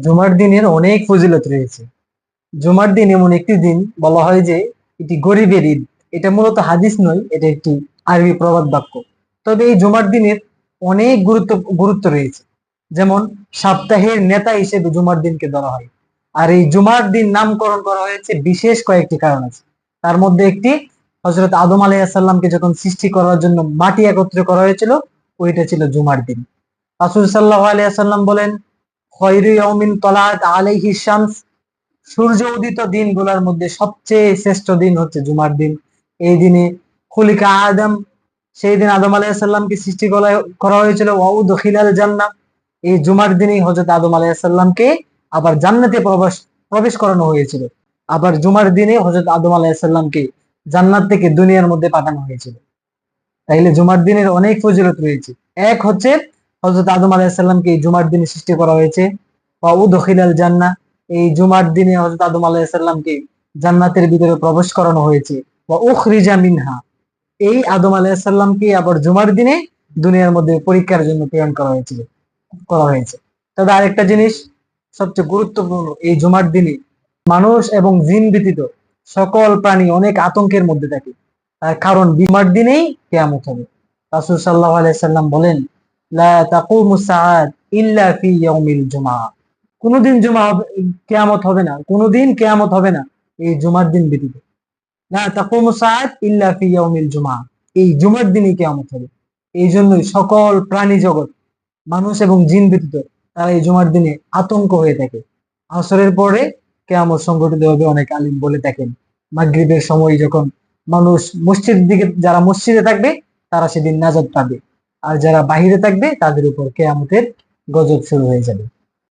জুমার দিনের অনেক ফজিলত রয়েছে। জুমার দিন এমন একটি দিন বলা হয় যে, এটি গরিবের ঈদ। এটা মূলত হাদিস নয়, এটা একটি আরবি প্রবাদ বাক্য। তবে এই জুমার দিনের অনেক গুরুত্ব গুরুত্ব রয়েছে। যেমন, সপ্তাহের নেতা হিসেবে জুমার দিনকে ধরা হয়। আর এই জুমার দিন নামকরণ করা হয়েছে বিশেষ কয়েকটি কারণ আছে। তার মধ্যে একটি হজরত আদম আলাইসাল্লামকে যখন সৃষ্টি করার জন্য মাটি একত্রে করা হয়েছিল, ওইটা ছিল জুমার দিন। রাসুল সাল্লাহ আলিয়াল্লাম বলেন খয়রু ইয়াউমিন তলাত আলাইহি শামস। সূর্য উদিত দিনগুলোর মধ্যে সবচেয়ে শ্রেষ্ঠ দিন হচ্ছে জুমার দিন। এই দিনে খুলিকা আদম, সেই দিন আদম আলাইসাল্লামকে সৃষ্টি করা- হয়েছিল ওয়াউ দখিলাল জান্নাত এই জুমার দিনেই হজরত আদম আলাইসাল্লামকে আবার জান্নাতে প্রবেশ প্রবেশ করানো হয়েছিল। আবার জুমার দিনে হজরত আদম আলাইসাল্লামকে জান্নাত থেকে দুনিয়ার মধ্যে পাঠানো হয়েছিল। তাইলে জুমার দিনের অনেক ফজিলত রয়েছে। এক হচ্ছে হজরত আদম আলাইসাল্লামকে এই জুমার দিনে সৃষ্টি করা হয়েছে। বা উদখিলাল জান্না এই জুমার দিনে হজরত আদম আলাইসাল্লামকে জান্নাতের ভিতরে প্রবেশ করানো হয়েছে। বা উখরিজা মিনহা। এই আদম আলাইসাল্লামকে আবার জুমার দিনে দুনিয়ার মধ্যে পরীক্ষার জন্য প্রেরণ করা হয়েছিল করা হয়েছে। তবে আরেকটা জিনিস, সবচেয়ে গুরুত্বপূর্ণ, এই জুমার দিনে মানুষ এবং জিন ব্যতীত সকল প্রাণী অনেক আতঙ্কের মধ্যে থাকে। কারণ বিমার দিনেই কেয়ামত হবে। রাসূল সাল্লাল্লাহু আলাইহি সাল্লাম বলেন কোনদিন জুমা কেয়ামত হবে না, কোনদিন কেয়ামত হবে না, এই জুমার দিন ব্যতীত। লা তাকুমু সাআত ইল্লা এই জুমার দিনই কেয়ামত হবে। এই জন্যই সকল প্রাণী জগৎ, মানুষ এবং জিন ব্যতীত, তারা এই জুমার দিনে আতঙ্ক হয়ে থাকে। আসরের পরে কেয়ামত সংগঠিত হবে অনেক আলিম বলে থাকেন মাগরিবের সময় যখন মানুষ মসজিদ দিকে, যারা মসজিদে থাকবে, তারা সেদিন নাজাদ পাবে। আর যারা বাহিরে থাকবে তাদের উপর কেয়ামতের গজব শুরু হয়ে যাবে।